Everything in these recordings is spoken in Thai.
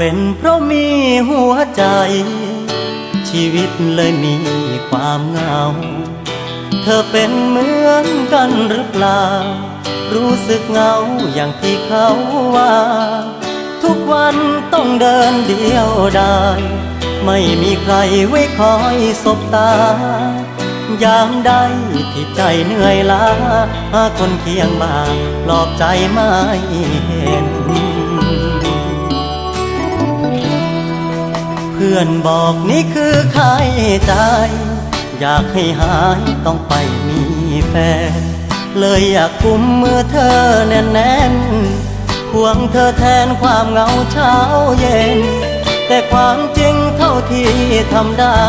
เป็นเพราะมีหัวใจ ชีวิตเลยมีความเหงา เธอเป็นเหมือนกันหรือเปล่า รู้สึกเหงาอย่างที่เขาว่า ทุกวันต้องเดินเดียวดายไม่มีใครไว้คอยสบตา ยามใดที่ใจเหนื่อยล้าหาคนเคียงมาปลอบใจไม่เห็น พื่อนบอกนี่คือค่าใช้ใจ อยากให้หายต้องไปมีแฟน เลยอยากกุมมือเธอแน่นๆควงเธอแทนความเหงาเช้าเย็น แต่ความจริงเท่าที่ทำได้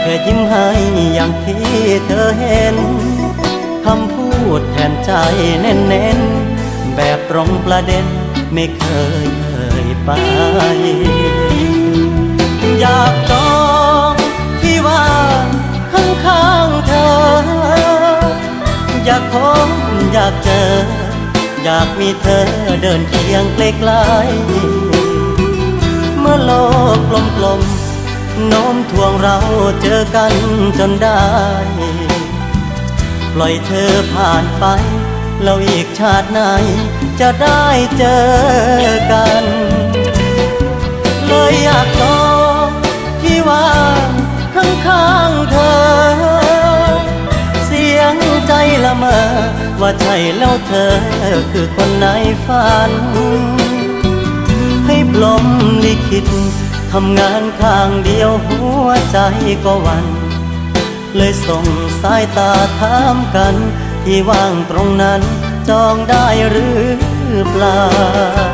แค่ยิ้มให้อย่างที่เธอเห็นคำพูดแทนใจเน้นๆแบบตรงประเด็นไม่เคยเคยไป อยากจองที่ว่างข้างๆเธอ อยากพบอยากเจอ อยากมีเธอเดินเคียงใกล้ๆเมื่อโลกกลมๆโน้มถ่วงเราเจอกันจนได้ ปล่อยเธอผ่านไป เราอีกชาติไหนจะได้เจอกัน เลยอยากจอ ที่ว่างข้างๆเธอ เสียงใจละเมอ ว่าใช่แล้วเธอคือคนในฝัน ให้ปลมลิขิตทำงานข้างเดียวหัวใจก็วัน เลยส่งสายตาถามกัน ที่ว่างตรงนั้นจองได้หรือเปล่า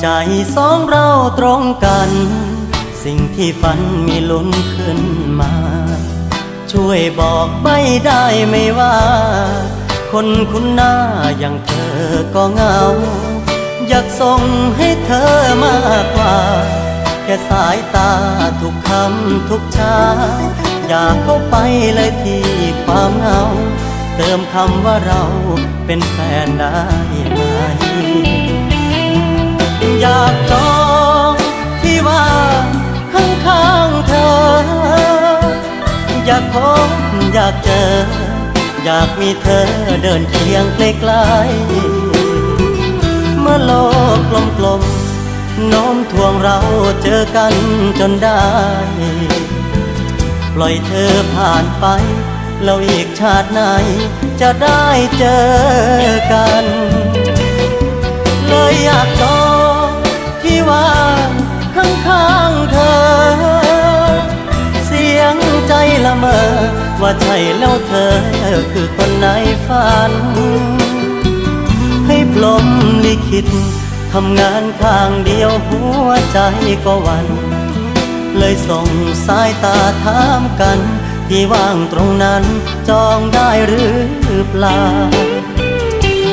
ใจสองเราตรงกัน สิ่งที่ฝันมีลุ้นขึ้นมา ช่วยบอกไม่ได้ไม่ว่า คนคุณหน้าอย่างเธอก็เหงา อยากส่งให้เธอมากกว่า แค่สายตาทุกคำทุกชา อยากเข้าไปเลยที่ความเหงา เติมคำว่าเราเป็นแฟนได้ไหมากพบอยากเจอ อยากมีเธอเดินเคียงไกลๆเมื่อโลกกลมๆโน้มทวงเราเจอกันจนได้ ปล่อยเธอผ่านไป เราอีกชาติไหนจะได้เจอ ละเมอ ว่าใช่แล้วเธอคือคนในฝัน ให้ปลมลิขิตทำงานข้างเดียวหัวใจก็วัน เลยส่งสายตาถามกัน ที่ว่างตรงนั้นจองได้หรือเปล่า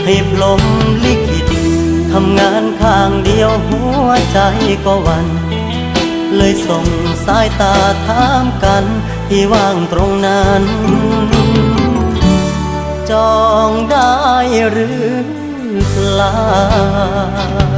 ให้ปลมลิขิตทำงานข้างเดียวหัวใจก็วัน เลยส่งสายตาถามกัน ที่ว่างตรงนั้น จองได้หรือเปล่า